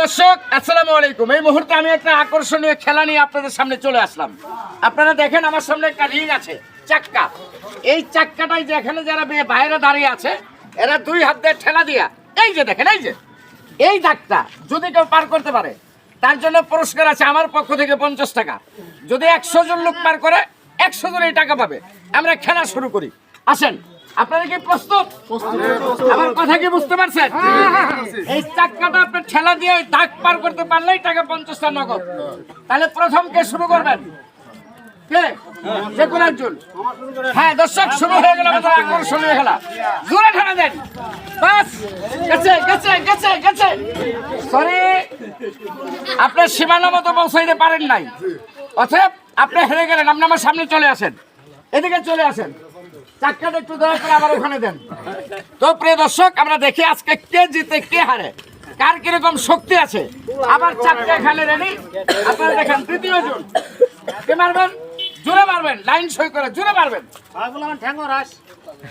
দর্শক, আসসালামু আলাইকুম। এই মুহূর্তে আমি একটা আকর্ষণীয় খেলা নিয়ে আপনাদের সামনে চলে আসলাম। আপনারা দেখেন, আমার সামনে একটা রিং আছে, চাক্কা। এই চাক্কাটাই যে এখানে যারা বাইরে দাঁড়িয়ে আছে, এরা দুই হাত দিয়ে ঠেলা দিয়া এই যে দেখেন, এই যে। এই দাগটা যদি কেউ পার করতে পারে, তার জন্য পুরস্কার আছে আমার পক্ষ থেকে পঞ্চাশ টাকা। যদি একশো জন লোক পার করে, একশো জন এই টাকা পাবে। আমরা খেলা শুরু করি। আসেন। আপনারা কি প্রস্তুত? আমার কথা কি বুঝতে পারছেন? এই চাক্কাটা আপনি ঠেলা দিয়ে ওই দাগ পার করতে পারলেই টাকা পঞ্চাশটা নগদ। তাহলে প্রথম কে শুরু করবেন? কে? হ্যাঁ দর্শক, শুরু হয়ে গেল আমাদের আকর্ষণীয় খেলা। জোরে ঠেলা দেন। বাস, গেছে গেছে গেছে গেছে। সরি আপনার সীমানা মতো পৌঁছাইতে পারেন নাই। অতএব আপনি হেরে গেলেন, আপনি আমার সামনে চলে আসেন। এদিকে চলে আসেন। চাক্কাটা একটু দয়া করে আবার ওখানে দেন। তো প্রিয় দর্শক আমরা দেখি আজকে কে জিতে কে হারে। কার কীরকম শক্তি আছে? আবার চাক্কা এখানে রেডি আপনারা দেখেন তৃতীয় জন। কে মারবেন? জোরে মারবেন লাইন সই করে জোরে মারবেন।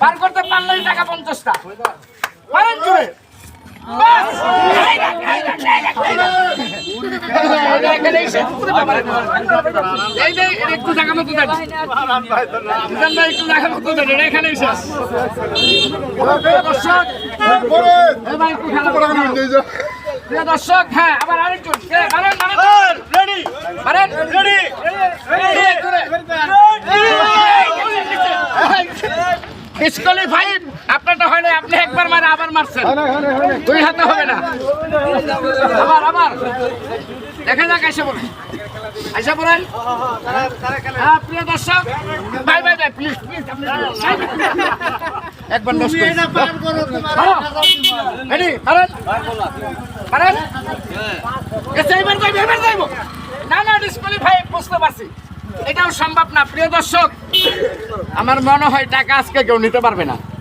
পার করতে পারলেই টাকা পঞ্চাশটা। পারেন জোরে। একটু জায়গা মতো দেন। এখানেই শেষ। দর্শক। হ্যাঁ, আবার আরেকজন। কে? মারেন, মারেন। মারেন। আপনারটা হয় না আপনি একবার মারে আবার মারছেন। দুই হাতে হবে না। আবার আবার। দেখা যাক এসে বলুন এসে বলেন হ্যাঁ, প্রিয় দর্শক ভাই ভাই ভাই প্লিজ প্লিজ একবার নষ্ট রেডি পারেন? এসে এবার যাইব এবার যাইব। না না ডিসকোয়ালিফাই বুঝতে পারছি এটাও সম্ভব না প্রিয় দর্শক। আমার মনে হয় টাকা আজকে কেউ নিতে পারবে না।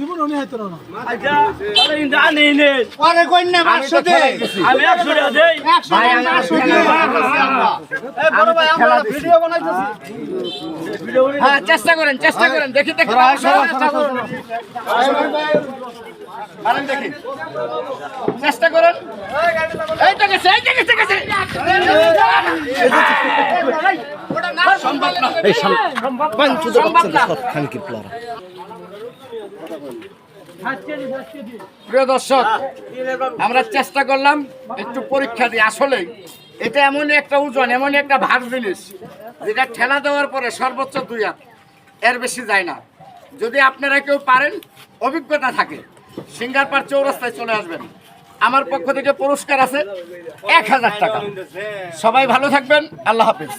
হ্যাঁ, নিতে হবে। সম্ভব না। আবার আবার বুঝছেন না? পঞ্চাশ টাকা পরে কন্যা পাঁচশো দে আমি একশো টাকা দেই একশো টাকা পাঁচশো দে বড় ভাই আমরা ভিডিও বানাইতেছি হ্যাঁ চেষ্টা করেন চেষ্টা করেন দেখি দেখি চেষ্টা করুন। পারেন দেখি চেষ্টা করেন এই তো গেছে এই তো গেছে গেছে সম্ভব না এই সম্ভব না খানকির প্লারা প্রিয় দর্শক, আমরা চেষ্টা করলাম একটু পরীক্ষা দিই আসলে এটা এমনই একটা ওজন, এমনই একটা ভার জিনিস, যেটা ঠেলা দেওয়ার পরে সর্বোচ্চ দুই হাত, এর বেশি যায় না। যদি আপনারা কেউ পারেন, অভিজ্ঞতা থাকে, সিঙ্গারপাড় চৌরাস্তায় চলে আসবেন। আমার পক্ষ থেকে পুরস্কার আছে এক হাজার টাকা। সবাই ভালো থাকবেন, আল্লাহ হাফিজ।